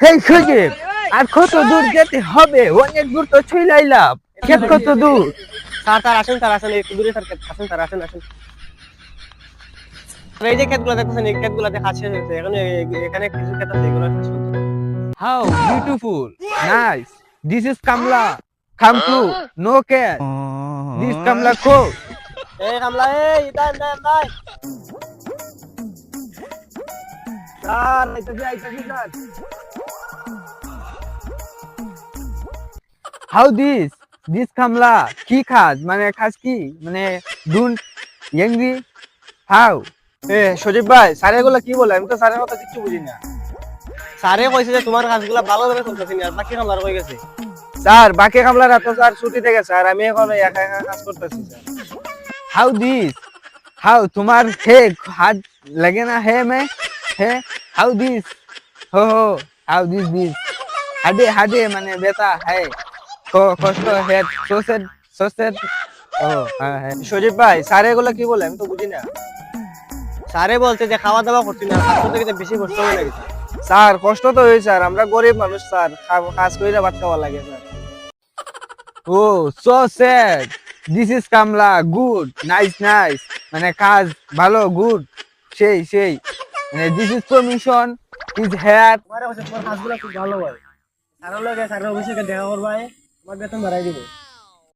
সেই সুযোগ। আর কত দূর যেতে হবে? অনেক দূর তো ছইলাইলাম। ক্ষেত কত দূর? স্যার স্যার আসেন স্যার আসেন একটু দূরে আসেন স্যার আসেন আসেন। এই যে ক্ষেতগুলো দেখতেছেন এই ক্ষেতগুলোতে শেষ হয়েছে এখন এখানে কিছু ক্ষেত আছে এগুলো how beautiful nice this is কামলা come to no care this কামলা কো। এই কামলা এই ইদান দেন ভাই। স্যার আইতাছি আইতাছি স্যার হাউ দিস দিস খামলা কি খাস মানে খাস কি মানে ডুন ইয়েংরি হাউ এ সজীব ভাই স্যার এগুলো কি বলে? আমি তো স্যারের কথা কিচ্ছু বুঝি না। স্যারে কইছে যে তোমার কাজগুলো ভালোভাবে করতেছি আর বাকি খামলার কই গেছে? স্যার বাকি খামলার তো স্যার ছুটি থেকে স্যার আমি এখন একা একা কাজ করতেছি স্যার হাউ দিস হাউ তোমার হে হাত লাগে না হে মে? হে? হাউ দিস হো হো। হাউ দিস দিস হাডে হাডে মানে কষ্ট হেড সোসেড হ্যাঁ, হ্যাঁ। সোসেড ভাই স্যার এগুলো কি বলে? আমি তো বুঝি না। স্যারে যে খাওয়া দাওয়া করছি না থেকে বেশি কষ্ট হয়ে লাগে স্যার কষ্ট তো হয়েছে স্যার। আমরা গরিব মানুষ স্যার। কাজ করে ভাত খাওয়া লাগে sir. Oh so sad this is কামলা গুড নাইস নাইস মানে কাজ ভালো গুড সেই সেই। মানে this is permission is here তোমার কাজগুলো খুব ভালো ভাই স্যারের লগে স্যারের অফিসে দেখা করবাই তোমার বেতন বাড়াই দিব।